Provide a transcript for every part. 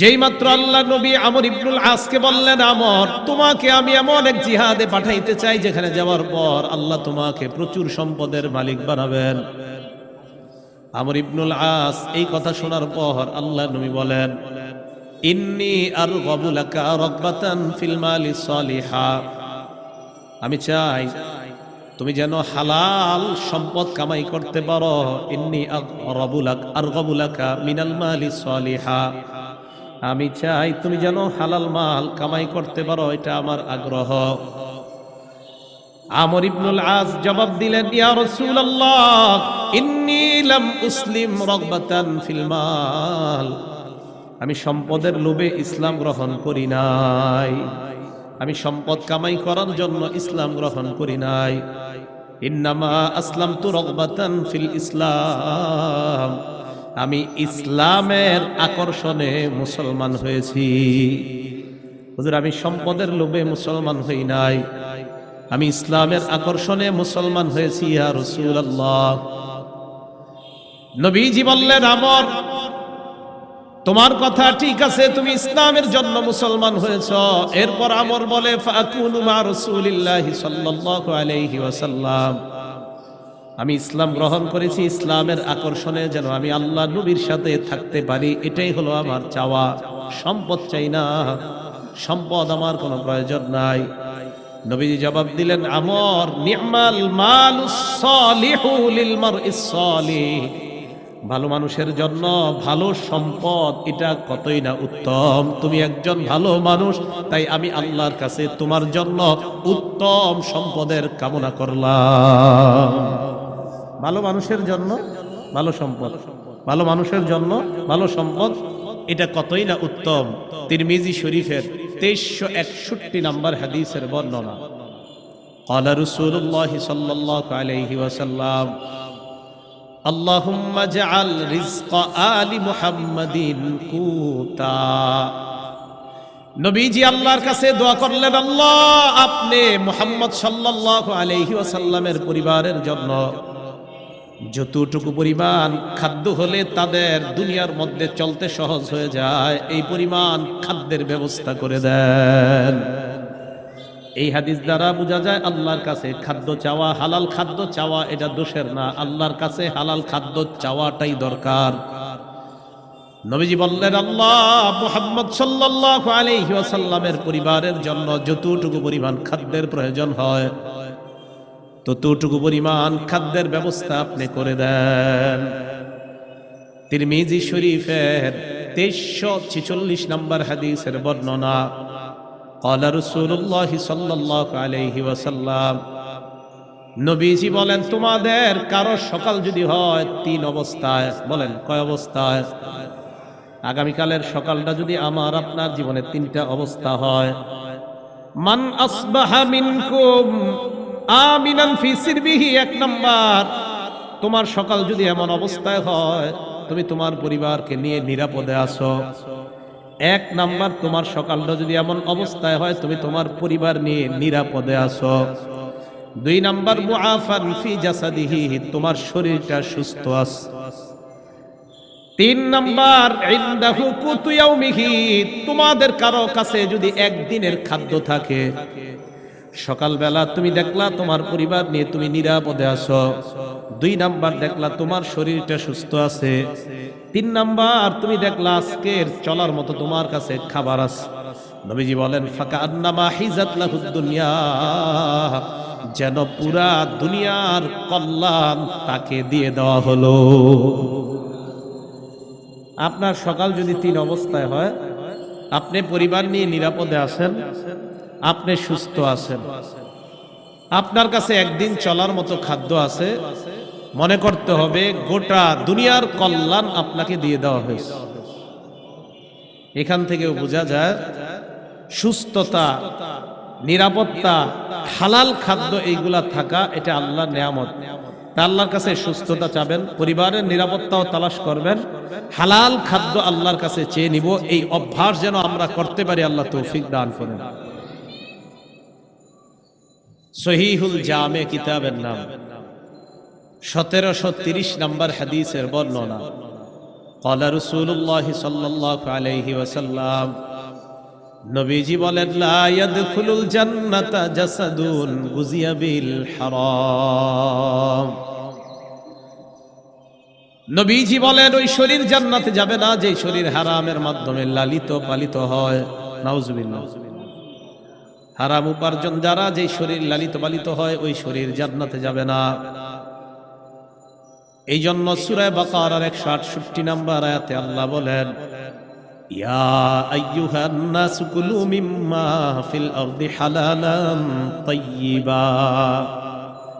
যেই মাত্র আল্লাহ নবী আমর ইবনুল আসকে বললেন, আমর, তোমাকে আমি এমন এক জিহাদে পাঠাইতে চাই যেখানে যাওয়ার পর আল্লাহ তোমাকে প্রচুর সম্পদের মালিক বানাবেন। আমর ইবনুল আস এই কথা শোনার পর আল্লাহ নবী বলেন, ইন্নি আর গবুলাকা রব্বাতান ফিল মালি সলিহা। আমি চাই তুমি যেন হালাল সম্পদ কামাই করতে পারো। ইন্নি আর গবুলাকা মিনাল মালি সলিহা। আমি চাই তুমি যেন হালাল মাল কামাই করতে পারো, এটা আমার আগ্রহ। আমর ইবনুল আজ জবাব দিলেন, ইয়া রাসূলুল্লাহ, ইন্নী লাম উসলিম রাগবাতান ফিল মাল। আমি সম্পদের লোভে ইসলাম গ্রহণ করি নাই। আমি সম্পদ কামাই করার জন্য ইসলাম গ্রহণ করি নাই। ইন্নামা আসলাম রগবাতান ফিল ইসলাম। আমি ইসলামের আকর্ষণে মুসলমান হয়েছি। হুজুর, আমি সম্পদের লোভে মুসলমান হই নাই। আমি ইসলামের আকর্ষণে মুসলমান হয়েছি, ইয়া রাসূলুল্লাহ। নবীজি বললেন, আমর, তোমার কথা ঠিক আছে, তুমি ইসলামের জন্য মুসলমান হয়েছ। এরপর আমর বলে, ফাকুনু মা রাসূলিল্লাহি সাল্লাল্লাহু আলাইহি ওয়াসাল্লাম। আমি ইসলাম গ্রহণ করেছি, ইসলামের আকর্ষণে যেন আমি আল্লাহ নবীর সাথে থাকতে পারি, এটাই হলো আমার চাওয়া। সম্পদ চাই না, সম্পদ আমার কোনো প্রয়োজন নাই। নবীজি জবাব দিলেন, আমর নি'মাল সালিহ ভালো মানুষের জন্য ভালো সম্পদ, এটা কতই না উত্তম। তুমি একজন ভালো মানুষ, তাই আমি আল্লাহর কাছে তোমার জন্য উত্তম সম্পদের কামনা করলাম। ভালো মানুষের জন্য ভালো সম্পদ ভালো মানুষের জন্য ভালো সম্পদ এটা কতই না উত্তম তিরমিজি শরীফের তেইশশো একষট্টি নাম্বার হাদিসের বর্ণনা قال رسول الله صلى الله عليه وسلم اللهم اجعل رزق آل محمد قوتا নবীজি আল্লাহর কাছে দোয়া করলেন আল্লাহ আপনি মুহাম্মদ সাল্লাল্লাহু আলাইহি ওয়াসাল্লামের পরিবারের জন্য যতটুকু পরিমাণ খাদ্য হলে তাদের দুনিয়ার মধ্যে চলতে সহজ হয়ে যায়, এই পরিমাণ খাদ্যের ব্যবস্থা করে দেন। এই হাদিস দ্বারা বোঝা যায়, আল্লাহর কাছে খাদ্য চাওয়া হালাল খাদ্য চাওয়া এটা দোষের না, আল্লাহর কাছে হালাল খাদ্য চাওয়াটাই দরকার। নবীজি বললেন, আল্লাহ মুহাম্মদ সাল্লাল্লাহু আলাইহি ওয়াসাল্লামের পরিবারের জন্য যতটুকু পরিমাণ খাদ্যের প্রয়োজন হয় ততটুকু পরিমাণ খাদ্যের ব্যবস্থা আপনি করে দেন। তিরমিজি শরীফের তেইশশো ছিচল্লিশ নম্বর হাদিসের বর্ণনা, কলা রসুল্লাহ সাল্লাহ আলহি ওয়াসাল্লাম, নবীজি বলেন, তোমাদের কারও সকাল যদি হয় তিন অবস্থায়। বলেন, কয় অবস্থায়? আগামীকালের সকালটা যদি আমার আপনার জীবনে তিনটা অবস্থা হয়। মান আসবাহা মিনকুম আমিনান ফি সিরবিহি এক নাম্বার। তোমার সকাল যদি এমন অবস্থায় হয়, তুমি তোমার পরিবারকে নিয়ে নিরাপদে আসো এক নাম্বার, তোমার সকালটা যদি এমন অবস্থায় হয়, তুমি তোমার পরিবার নিয়ে নিরাপদে আসো দুই নাম্বার, মুআফান ফি জাসাদিহি, তোমার শরীরটা সুস্থ আছে। তিন নাম্বার, ইনদাহু কুতু ইয়াউমিহি, তোমাদের কারও কাছে যদি একদিনের খাদ্য থাকে সকালবেলা তুমি দেখলা তোমার পরিবার নিয়ে তুমি নিরাপদে আসো দুই নাম্বার দেখলা তোমার শরীরটা সুস্থ আছে। তিন নাম্বার তুমি দেখলা আজকের চলার মতো তোমার কাছে খাবার আছে। নবীজি বলেন, ফাঁকা দুনিয়া। যেন পুরা দুনিয়ার কল্যাণ তাকে দিয়ে দেওয়া হলো। আপনার সকাল যদি তিন অবস্থায় হয়, আপনি পরিবার নিয়ে নিরাপদে আছেন? আপনি সুস্থ আছেন। আপনার কাছে একদিন চলার মতো খাদ্য আছে। মনে করতে হবে গোটা দুনিয়ার কল্যাণ আপনাকে দিয়ে দেওয়া হয়েছে। এখান থেকেও বোঝা যায়, সুস্থতা, নিরাপত্তা, হালাল খাদ্য এইগুলা থাকা, এটা আল্লাহর নিয়ামত। আল্লাহর কাছে সুস্থতা চাবেন, পরিবারের নিরাপত্তাও তালাশ করবেন, হালাল খাদ্য আল্লাহর কাছে চেয়ে নিব, এই অভ্যাস যেন আমরা করতে পারি, আল্লাহ তৌফিক দান করেন। সহিহুল জামে কিতাবের নাম। সতেরোশো তিরিশ নম্বর হাদিসের বর্ণনা। কলা রসুল্লাহ সাল্লাহ আলহি ওসাল্লাম নবীজি বলেন লায়াদখুলুল জান্নাতা জাসাদুন গুজিয়াবিল হারাম। নবীজি বলেন, ওই শরীর জান্নাতে যাবে না যে শরীর হারামের মাধ্যমে লালিত পালিত হয়। নাউজুবিল্লাহ। হারাম উপার্জন যারা যে শরীর লালিত পালিত হয়, ওই শরীর জান্নাতে যাবে না। এই জন্য সুরায় বাকারার একশো আটষট্টি নাম্বার আয়াতে আল্লাহ বলেন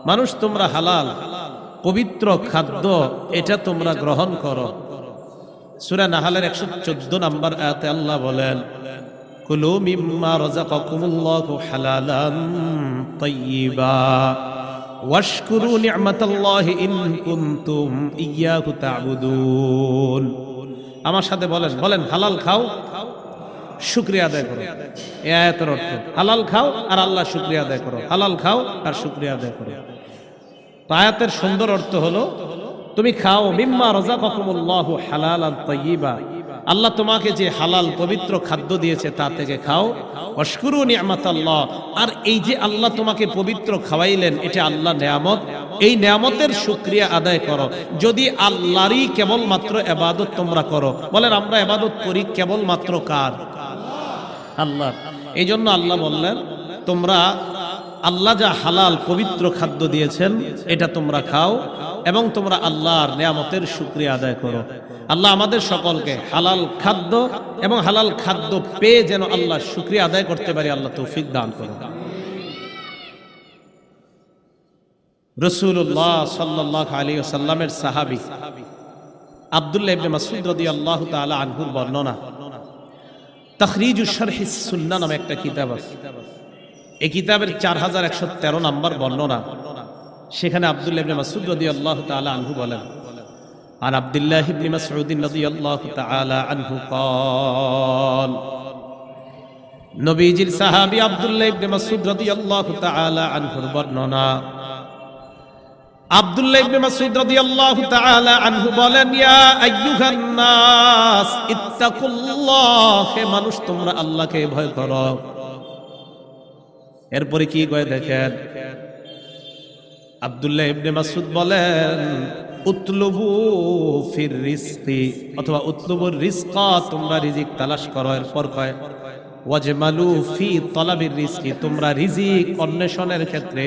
মানুষ, তোমরা হালাল, পবিত্র খাদ্য, এটা তোমরা গ্রহণ করো। সূরা নাহালের 114 নাম্বার আয়াতে আল্লাহ বলেন কুলু মিম্মা রাযাকাকুমুল্লাহু হালালান তাইয়্যিবা। ওয়াশকুরু নি'মাতাল্লাহি ইন কুনতুম ইয়্যাহু তা'বুদুন। আমার সাথে বলেন বলেন, হালাল খাও, শুক্রিয়া আদায় করো। এ আয়াতের অর্থ, হালাল খাও আর আল্লাহ শুক্রিয়া আদায় করো। হালাল খাও আর শুক্রিয়া আদায় করো। তো আয়াতের সুন্দর অর্থ হলো, তুমি খাও, মিম্মা রাযাকাকুমুল্লাহু হালালান তাইয়্যিবা। আল্লাহ তোমাকে যে হালাল পবিত্র খাদ্য দিয়েছে তা থেকে খাও। অস্কুরু নিয়ামত আল্লাহ আর এই যে আল্লাহ তোমাকে পবিত্র খাওয়াইলেন, এটা আল্লাহ নেয়ামত। এই নেয়ামতের শুক্রিয়া আদায় করো। যদি আল্লাহরই কেবলমাত্র এবাদত তোমরা করো। বলেন, আমরা এবাদত করি কেবলমাত্র কার? আল্লাহ। এই জন্য আল্লাহ বললেন, তোমরা আল্লাহ যা হালাল পবিত্র খাদ্য দিয়েছেন, এটা তোমরা খাও এবং তোমরা আল্লাহর নিয়ামতের শুক্রিয়া আদায় করো। আল্লাহ আমাদের সকলকে হালাল খাদ্য এবং হালাল খাদ্য পেয়ে যেন আল্লাহ শুক্রিয়া আদায় করতে পারি, আল্লাহ তৌফিক দান করো রসুল্লাহ সাল্লাহ আলী সাল্লামের সাহাবি আবদুল্লাহ ইবনে মাসুদ রাদিয়াল্লাহু তাআলা আনহুর বর্ণনা তখরিজুস শরহিস সুন্নাহ নামে একটা কিতাব আছে। এই কিতাবের চার হাজার একশো তেরো নম্বর বর্ণনা। সেখানে আব্দুল্লাহ ইবনে মাসুদ রদি আল্লাহ তালা আনহু বলেন আর আবদুল্লাহ ইবনে মাসউদিন রদি আল্লাহ তালা আনহু কল, নবীজির সাহাবী আবদুল্লাহ ইবনে মাসউদ আল্লাহ তাআলা আনহুর বর্ণনা। আব্দুল্লাহ ইবনে মাসউদ আল্লাহ তাআলা আনহু বলেন, ইয়া আইয়ুহান নাস, ইত্তাকুল্লাহ, হে মানুষ, তোমরা আল্লাহকে ভয় করো। এরপরে কি কয় দেখেন? আব্দুল্লাহ ইবনে মাসুদ বলেন, উতলুবু ফির রিজকি অথবা উতলুবুর রিজকা তোমরা রিজিক তালাশ করো। এরপর কয়, ওয়াজমালু ফি তলাবির রিজকি তোমরা রিজিক অন্বেষণের ক্ষেত্রে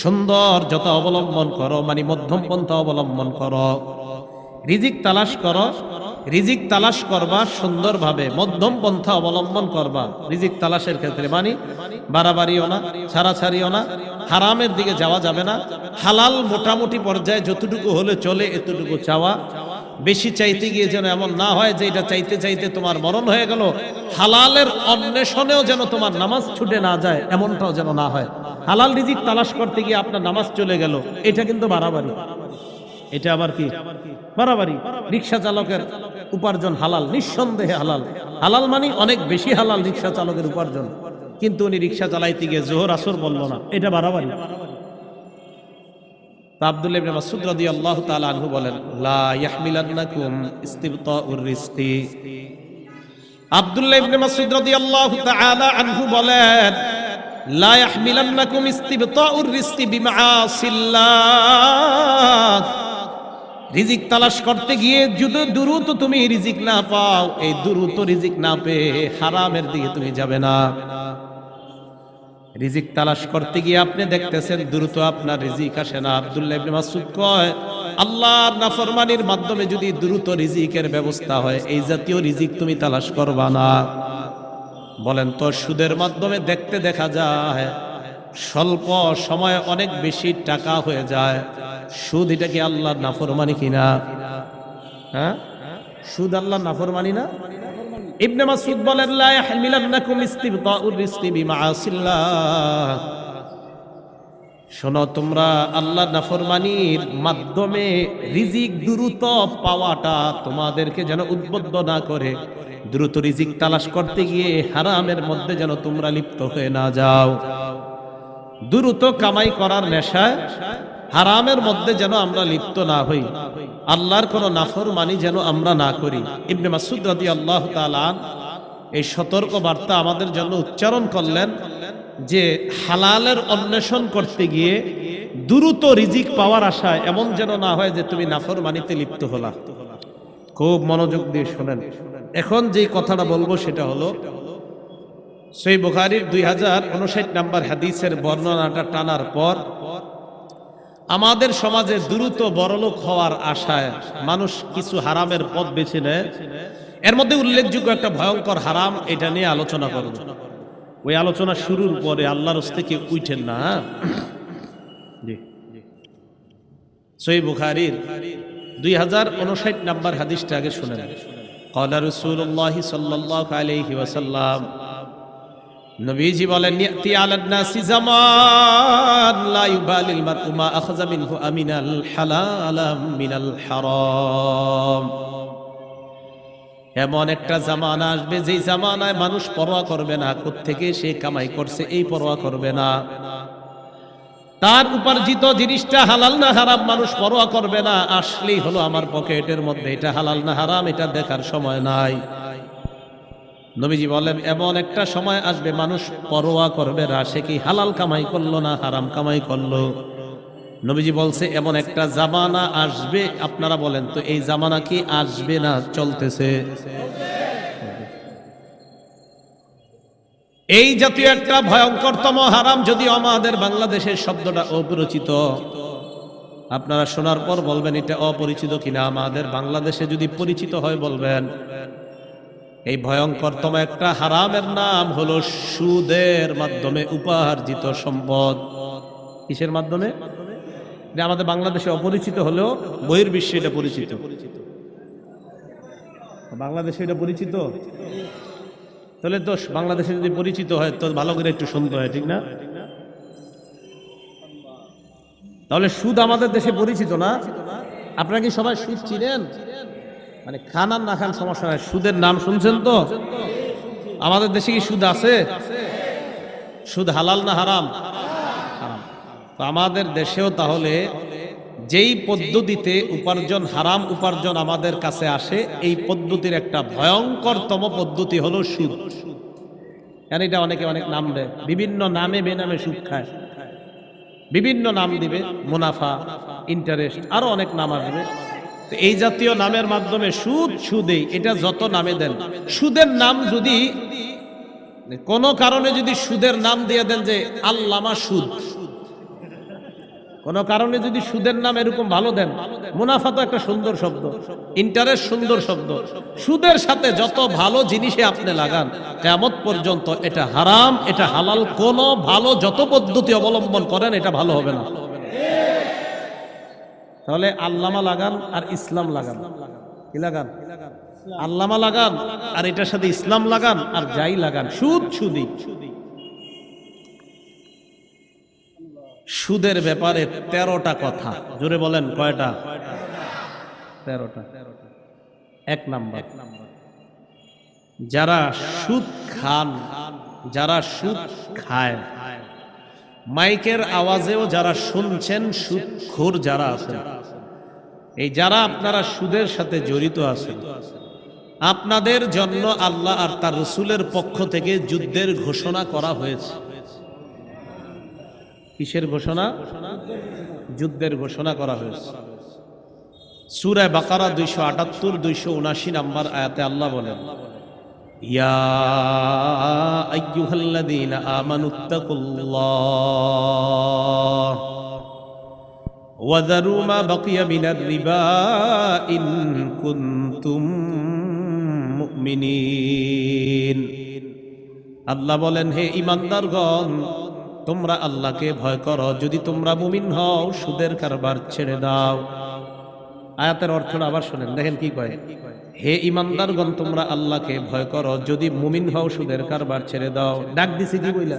সুন্দর যত অবলম্বন করো মানে মধ্যম পন্থা অবলম্বন করো। রিজিক তালাশ করো, রিজিক তালাশ করবা সুন্দরভাবে, মধ্যম পন্থা অবলম্বন করবা। রিজিক তালাশের ক্ষেত্রে মানে বাড়াবাড়িও না, ছাড়াছাড়িও না, হারামের দিকে যাওয়া যাবে না। হালাল মোটামুটি পর্যায়ে যতটুকু হলে চলে, এতটুকু চাওয়া। বেশি চাইতে গিয়ে যেন এমন না হয় যে এটা চাইতে চাইতে তোমার মরণ হয়ে গেল, হালালের অন্বেষণেও যেন তোমার নামাজ ছুটে না যায়, এমনটাও যেন না হয়। হালাল রিজিক তালাশ করতে গিয়ে আপনার নামাজ চলে গেল, এটা কিন্তু বাড়াবাড়ি। এটা আবার কি? বাড়াবাড়ি। রিক্সা চালকের উপার্জন হালাল, নিঃসন্দেহে হালাল। হালাল মানে অনেক বেশি হালাল রিক্সা চালকের উপার্জন। কিন্তু উনি রিক্সা চালাইতে গিয়ে জোহর আসর বলল না, এটা বাড়াবাড়ি। আনহু বলেন আব্দুল্লাহ বলেন রিজিক তালাশ করতে গিয়ে যদি দ্রুত তুমি রিজিক না পাও, এই দ্রুত রিজিক না পেয়ে হারামের দিকে তুমি যাবে না। রিজিক তালাশ করতে গিয়ে আপনি দেখতেছেন দ্রুত আপনার রিজিক আসে না। আব্দুল্লাহ ইবনে মাসউদ কয়, আল্লাহর নাফরমানির মাধ্যমে যদি দ্রুত রিজিকের ব্যবস্থা হয়, এই জাতীয় রিজিক তুমি তালাশ করবা না। বলেন তো সুদের মাধ্যমে দেখতে দেখা যায় স্বল্প সময়ে অনেক বেশি টাকা হয়ে যায়। সুদ এটা কি আল্লাহর নাফরমানি কিনা? হ্যাঁ? সুদ আল্লাহ নাফরমানি না? ইবনে মাসউদ বলেন, লা ইয়াহমিলান্নাকুম ইস্তিবতাউর রিজকি বিমাআসিল্লাহ। শোনো, তোমরা আল্লাহ নাফরমানির মাধ্যমে রিজিক দ্রুত পাওয়াটা তোমাদেরকে যেন উদ্বুদ্ধ না করে। দ্রুত রিজিক তালাশ করতে গিয়ে হারামের মধ্যে যেন তোমরা লিপ্ত হয়ে না যাও। দ্রুত কামাই করার নেশায় হারামের মধ্যে যেন আমরা লিপ্ত না হই। আল্লাহর কোনো নাফর মানি যেন আমরা না করি। ইবনে মাসুদ রাদি আল্লাহ এই সতর্ক বার্তা আমাদের জন্য উচ্চারণ করলেন যে হালালের অন্বেষণ করতে গিয়ে দ্রুত রিজিক পাওয়ার আশায় এমন যেন না হয় যে তুমি নাফর মানিতে লিপ্ত হলা। খুব মনোযোগ দিয়ে শোনেন। এখন যে কথাটা বলব সেটা হলো সেই বুখারির দুই হাজার উনষাট নাম্বার হাদিসের বর্ণনাটা টানার পর আমাদের সমাজে দ্রুত বড়লোক হওয়ার আশায় মানুষ কিছু হারামের পথ বেছে নেয়। এর মধ্যে উল্লেখযোগ্য একটা ভয়ঙ্কর হারাম এটা নিয়ে আলোচনা করব। ওই আলোচনা শুরুর পরে আল্লাহর থেকে উঠেন না হ্যাঁ? সই বুখারির দুই হাজার উনষাট নাম্বার হাদিসটা আগে শুনে কলা রসুল্লাহ সাল্লাহ আলহি ওয়াসাল্লাম নবীজি বলেন নাসি মিনাল এমন একটা জামানা আসবে, যেই জামানায় মানুষ পরোয়া করবে না থেকে সে কামাই করছে, এই পরোয়া করবে না। তার উপার্জিত জিনিসটা হালাল না হারাম মানুষ পরোয়া করবে না, আসলেই হলো আমার পকেটের মধ্যে, এটা হালাল না হারাম, এটা দেখার সময় নাই। নবীজি বলেন এমন একটা সময় আসবে, মানুষ পরোয়া করবে না সে কি হালাল কামাই করল না হারাম কামাই করল? নবীজি বলছে, এমন একটা জামানা আসবে, আপনারা বলেন, তো এই জামানা কি আসবে না চলতেছে? এই জাতীয় একটা ভয়ঙ্করতম হারাম যদি আমাদের বাংলাদেশের শব্দটা অপরিচিত। আপনারা শোনার পর বলবেন, এটা অপরিচিত কিনা? আমাদের বাংলাদেশে যদি পরিচিত হয়, বলবেন। এই ভয়ঙ্করতম একটা হারামের নাম হলো সুদের মাধ্যমে উপার্জিত সম্পদ। কিসের মাধ্যমে? আমাদের বাংলাদেশে অপরিচিত হলেও বহির্বিশ্বে এটা পরিচিত। বাংলাদেশে এটা পরিচিত? তাহলে তো বাংলাদেশে যদি পরিচিত হয় তো ভালো করে একটু শুনতে হয়, ঠিক না? তাহলে সুদ আমাদের দেশে পরিচিত না? আপনারা কি সবাই সুদ চিনেন? মানে খান আর না খান সমস্যা নাই সুদের নাম শুনছেন তো? আমাদের দেশে কি সুদ আছে? সুদ হালাল না হারাম? হারাম। আমাদের দেশেও তাহলে যেই পদ্ধতিতে উপার্জন হারাম উপার্জন আমাদের কাছে আসে, এই পদ্ধতির একটা ভয়ঙ্করতম পদ্ধতি হলো সুদ। কেন এটা অনেকে অনেক নাম দেয়? বিভিন্ন নামে বেনামে সুদ খায়। বিভিন্ন নাম দিবে, মুনাফা ইন্টারেস্ট আরও অনেক নাম আসবে। এই জাতীয় নামের মাধ্যমে সুদ সুদেই এটা যত নামে দেন। সুদের নাম যদি, কোন কারণে যদি সুদের নাম দিয়ে দেন যে আল্লামা সুদ, কোন কারণে যদি সুদের নাম এরকম ভালো দেন, মুনাফা তো একটা সুন্দর শব্দ ইন্টারেস্ট সুন্দর শব্দ। সুদের সাথে যত ভালো জিনিসে আপনি লাগান কেমত পর্যন্ত এটা হারাম, এটা হালাল, কোন ভালো যত পদ্ধতি অবলম্বন করেন, এটা ভালো হবে না। তাহলে আল্লামা লাগান আর ইসলাম লাগান। কি লাগান? আল্লামা লাগান আর এটার সাথে ইসলাম লাগান আর যাই লাগান, সুদ সুদি। সুদের ব্যাপারে তেরোটা কথা। জোরে বলেন, কয়টা? তেরোটা। এক নাম্বার। যারা সুদ খান, যারা সুদ খায় মাইকের আওয়াজেও যারা শুনছেন সুদখোর যারা আছেন, এই যারা আপনারা সুদের সাথে জড়িত আছেন, আপনাদের জন্য আল্লাহ আর তার রসুলের পক্ষ থেকে যুদ্ধের ঘোষণা করা হয়েছে। কিসের ঘোষণা? যুদ্ধের ঘোষণা করা হয়েছে। সুরায় বাকারা দুইশো আটাত্তর, দুইশো উনাশি নাম্বার আয়াতে আল্লাহ বলেন ইয়া আইয়ুহাল্লাযীনা আমানুত্তাকুল্লাহ وذروا ما بقي من الربا إن كنتم মুমিনিন আল্লাহ বলেন হে ইমানদারগণ তোমরা আল্লাহকে ভয় করো যদি তোমরা মুমিন হও সুদের কারবার ছেড়ে দাও আয়াতের অর্থটা আবার শোনেন দেখেন কি কয় হে ইমানদার ইমানদারগণ, তোমরা আল্লাহকে ভয় করো। যদি মুমিন হও, সুদের কারবার ছেড়ে দাও। ডাক দিছি কি বইলা?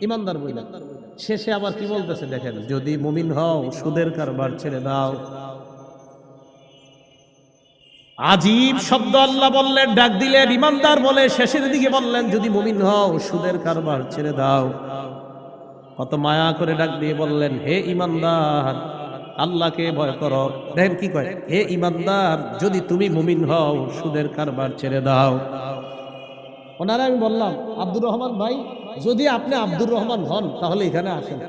ইমানদার বইলা। শেষে আবার কি বলতেছে দেখেন, যদি মুমিন হও, সুদের কারবার ছেড়ে দাও। আজীব শব্দ আল্লাহ বললেন, ডাক দিলেন, ইমানদার বলে শেষের দিকে বললেন, যদি মুমিন হও, সুদের কারবার ছেড়ে দাও। কত মায়া করে ডাক দিয়ে বললেন, হে ইমানদার আল্লাহকে ভয় করো। দেখেন কি কয় হে ইমানদার যদি তুমি মুমিন হও সুদের কারবার ছেড়ে দাও। ওনারা আমি বললাম আব্দুর রহমান ভাই যদি আপনি আব্দুর রহমান হন তাহলে এখানে আসেন।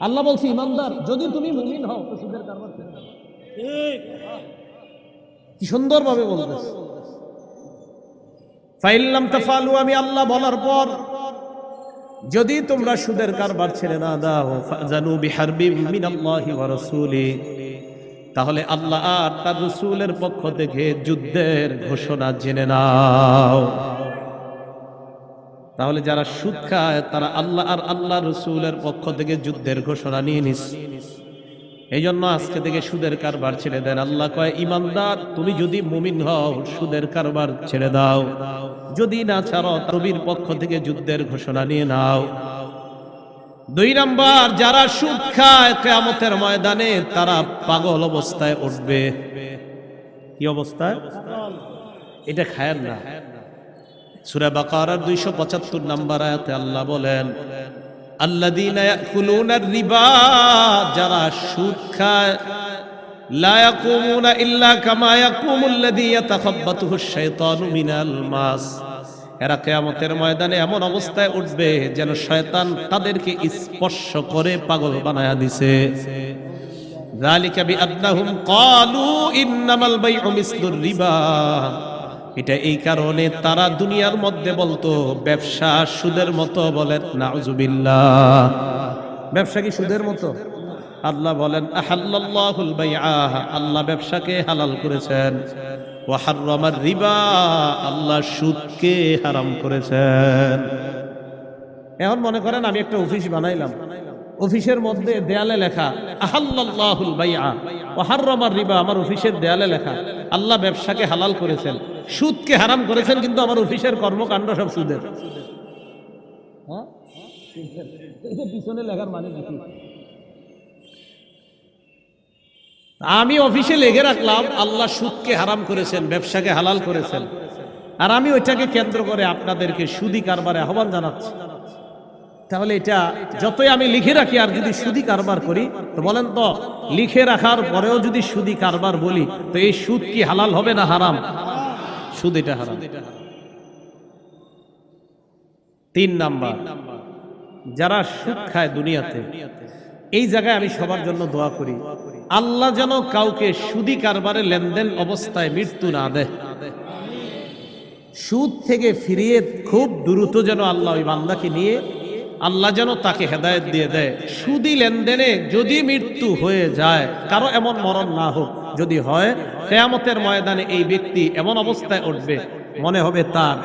আল্লাহ বলছি ইমানদার যদি তুমি মুমিন হও তো সুদের কারবার ছেড়ে দাও। কি সুন্দরভাবে বলতেছে। ফাইল্লাম তাফালু আমি আল্লাহ বলার পর যদি তোমরা সুদের কারবার ছেড়ে না দাও মিনাল্লাহি ওয়া রাসূলি। তাহলে আল্লাহ আর তার রাসূলের পক্ষ থেকে যুদ্ধের ঘোষণা জেনে নাও। তাহলে যারা সুদ খায়, তারা আল্লাহ আর আল্লাহ রসুলের পক্ষ থেকে যুদ্ধের ঘোষণা নিয়ে নিস। এই জন্য আজকে থেকে সুদের কারবার ছেড়ে দেন। আল্লাহ কয়, ইমানদার, তুমি যদি মুমিন হও, সুদের কারবার ছেড়ে দাও। যদি না ছাড়ো তবির পক্ষ থেকে যুদ্ধের ঘোষণা নিয়ে নাও। দুই নাম্বার, যারা সুদ খায় কেয়ামতের ময়দানে, তারা পাগল অবস্থায় উঠবে। কি অবস্থায় এটা খায়ের না। সূরা বাকারার 275 নাম্বার আয়াতে আল্লাহ বলেন ইয়াকুলুনার রিবা যারা সুদ খায় ইয়াকুমুনা ইল্লা কামা ইয়াকুমুল্লাযী ইয়াতাখাব্বাতুহু আশ-শাইতানু মিনাল মাস এরা কিয়ামতের ময়দানে এমন অবস্থায় উঠবে যেন শয়তান তাদেরকে স্পর্শ করে পাগল বানায়া দিছে ذلك بأنهم قالوا إنما البيع مثل الربا এটা এই কারণে তারা দুনিয়ার মধ্যে বলতো ব্যবসা সুদের মতো বলেন নাউজুবিল্লাহ ব্যবসা কি সুদের মতো আল্লাহ বলেন, আহাল্লাল্লাহুল বাইআ আল্লাহ ব্যবসাকে হালাল করেছেন। ওয়া হাররামার রিবা আল্লাহ সুদকে হারাম করেছেন। এখন মনে করেন, আমি একটা অফিস বানাইলাম। অফিসের মধ্যে দেয়ালে লেখা আহাল্লাহুল বাইআ ওয়া হাররামার রিবা আমার অফিসের দেয়ালে লেখা, আল্লাহ ব্যবসাকে হালাল করেছেন, সুদকে হারাম করেছেন, কিন্তু আমার অফিসের কর্মকাণ্ড সব সুদের। হ্যাঁ? পিছনে লেখার মানে আমি অফিসে লেগে রাখলাম, আল্লাহ সুদকে হারাম করেছেন, ব্যবসাকে হালাল করেছেন। আর আমি ওইটাকে কেন্দ্র করে আপনাদেরকে সুদি কারবারে আহ্বান জানাচ্ছি। তাহলে এটা যতই আমি লিখে রাখি, আর যদি সুদি কারবার করি, তো বলেন তো, লিখে রাখার পরেও যদি সুদি কারবার বলি, তো এই সুদ কি হালাল হবে না হারাম? সুদ এটা হারাম। তিন নাম্বার, যারা সুদ খায় দুনিয়াতে, এই জায়গায় আমি সবার জন্য দোয়া করি। আল্লাহ যেন কাউকে সুদি কারবারে লেনদেন অবস্থায় মৃত্যু না দেয়। সুদ থেকে ফিরিয়ে খুব দ্রুত যেন আল্লাহ ওই বান্দাকে নিয়ে আল্লাহ যেন তাকে হেদায়েত দিয়ে দেয়। সুদি লেনদেনে যদি মৃত্যু হয়ে যায়, কারও এমন মরণ না হোক, যদি হয়, কেয়ামতের ময়দানে এই ব্যক্তি এমন অবস্থায় উঠবে, মনে হবে তার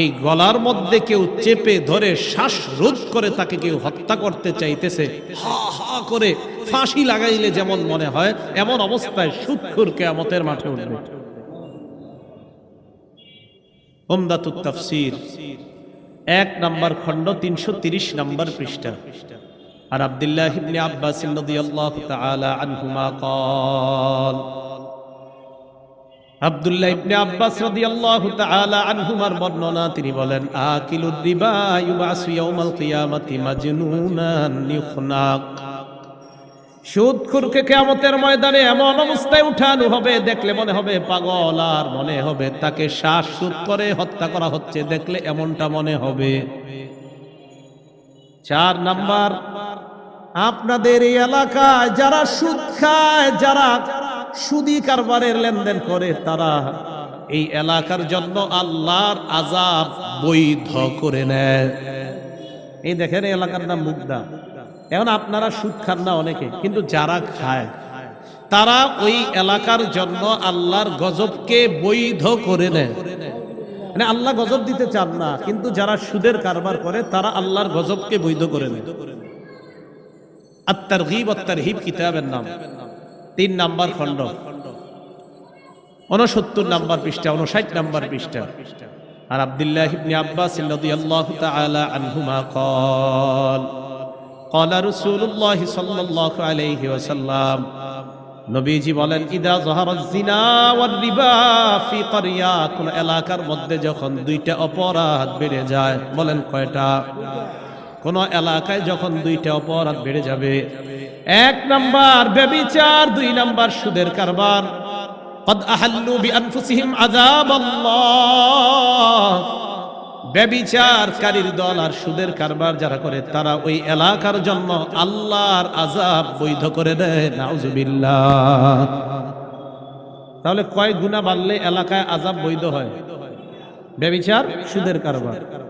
এই গলার মধ্যে কেউ চেপে ধরে শ্বাসরোধ করে তাকে কেউ হত্যা করতে চাইতেছে। হা হা করে ফাঁসি লাগাইলে যেমন মনে হয় এমন অবস্থায় সুৎখুর কেয়ামতের মাঠে উঠবে ওমদাতুত তাফসির এক নাম্বার খণ্ড তিনশো তিরিশ নাম্বার পৃষ্ঠা আর আব্দুল্লাহ ইবনে আব্বাস রাদিয়াল্লাহু তাআলা আনহুমা قال আব্দুল্লাহ ইবনে আব্বাস রাদিয়াল্লাহু তাআলা আনহুমার বর্ণনা তিনি বলেন আকিলুর রিবা ইউবাসু ইয়াউমাল কিয়ামাতি মাজনুনান ইউখনাক সুদখুরকে কেয়ামতের ময়দানে এমন অবস্থায় উঠানো হবে, দেখলে মনে হবে পাগল, আর মনে হবে তাকে শ্বাসরোধ করে হত্যা করা হচ্ছে, দেখলে এমনটা মনে হবে। চার নাম্বার, আপনাদের এই এলাকায় যারা সুদ খায়, যারা সুদি কারবারের লেনদেন করে, তারা এই এলাকার জন্য আল্লাহর আজাব বৈধ করে নেয়। এই দেখেন এলাকার নাম মুগদা। এখন আপনারা সুদ খান না অনেকে, কিন্তু যারা খায়, তারা ওই এলাকার জন্য আল্লাহর গজবকে বৈধ করে নেয়। মানে আল্লাহ গজব দিতে চান না, কিন্তু যারা সুদের কারবার করে, তারা আল্লাহর গজবকে বৈধ করে নেয়। আত্মার হিব আত্মার হিব কিতাবের নাম। তিন নাম্বার খণ্ড। উনসত্তর নাম্বার পৃষ্ঠা উনষাট নাম্বার পৃষ্ঠা। আর আব্দুল্লাহ ইবনে আব্বাস রাদিয়াল্লাহু তাআলা আনহুমা কল। قال رسول الله صلى الله عليه وسلم নবীজি বলেন ইদা জহারাজ জিনা ওয়ার রিবা ফি ক্বরিয়া কোন এলাকার মধ্যে যখন দুইটা অপরাধ বেড়ে যায় বলেন কয়টা কোন এলাকায় যখন দুইটা অপরাধ বেড়ে যাবে এক নাম্বার ব্যবিচার দুই নাম্বার সুদের কারবার قد أحلوا بأنفسهم عذاب الله ব্যবিচারকারীর দল আর সুদের কারবার যারা করে, তারা ওই এলাকার জন্য আল্লাহর আজাব বৈধ করে দেয়। নাউজুবিল্লাহ। তাহলে কয় গুণা বাড়লে এলাকায় আজাব বৈধ হয়? ব্যবিচার, সুদের কারবার।